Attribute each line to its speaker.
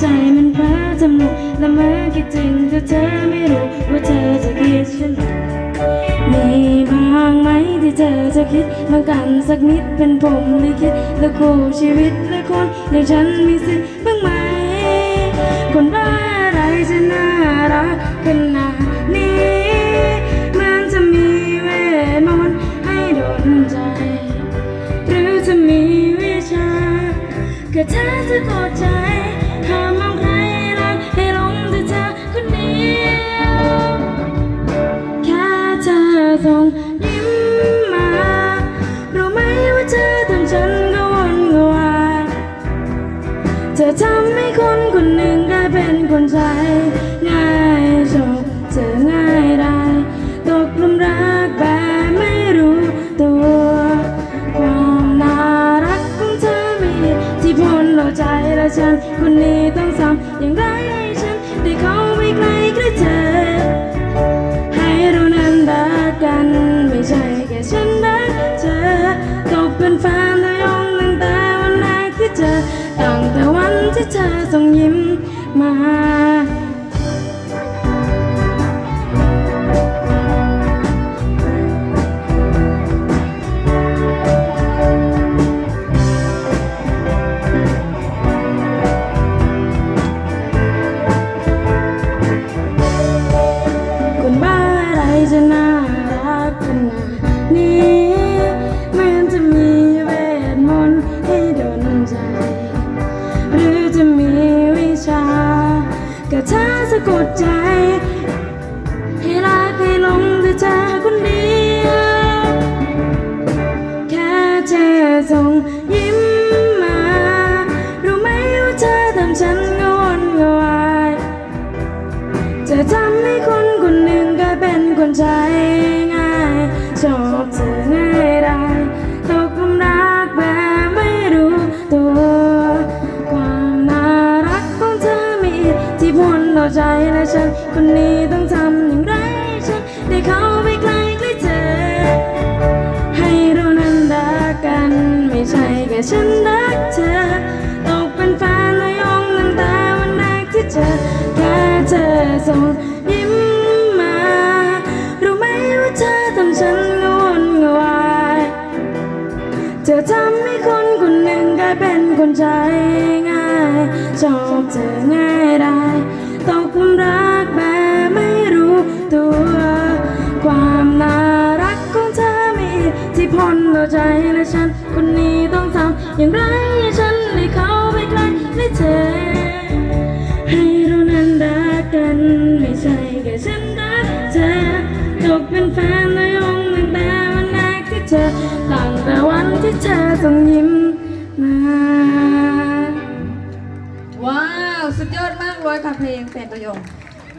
Speaker 1: ใจมันพลาจำนกและเมื่อคิดถึงเธอเธอไม่รู้ว่าเธอ เธอจะคิดบางกันสักนิดเป็นผมลิขิตและคู่ชีวิตและคนอย่างฉันมีสิทธิ์บ้างไหม คนบ้าอะไรจะน่ารักขนาดนี้มันจะมีเวทมนต์ให้โดนใจ หรือจะมีวิชาก็เธอจะกดใจ อทำให้คนคนหนึ่งกลายเป็นคนใจง่ายจบเธอง่ายได้ตกหลุมรักแบบไม่รู้ตัว ความน่ารักของเธอมีที่พูนเราใจและฉันคนนี้ต้อง ม สะกดใจ ให้รักให้หลงแต่เธอคนเดียวแค่เธอส่งยิ้มมา รู้ไหมว่าเธอทำฉันกระวนกวายจะทำให้คนคนหนึ่งกลายเป็นคนใจง่ายชอบเธอ พลต่อใจและฉันคนนี้ต้องทำอย่างไรฉันได้เข้าไปใกล้ใกล้เธอ ให้เรานั้นรักกัน ไม่ใช่แค่ฉันรักเธอตกเป็นแฟนและยงตั้งแต่วันแรกที่เจอแค่เธอส่งยิ้มมารู้ไหมว่าเธอทำฉันกระวนกระวายเธอทำให้คนคนหนึ่งกลายเป็นคนใจง่ายชอบเธอง่าย ธิพลต่อใจและฉัน คนนี้ต้องทำอย่างไรให้ฉันได้เข้าไปใกล้และเธอให้เรานั้นรักกันไม่ใช่แค่ฉันรักเธอตกเป็นแฟนและยงตั้งแต่วันแรกที่เจอตั้งแต่วันที่เธอส่งยิ้มมา
Speaker 2: ว้าว สุดยอดมากเลยค่ะเพลงแฟนตัวยง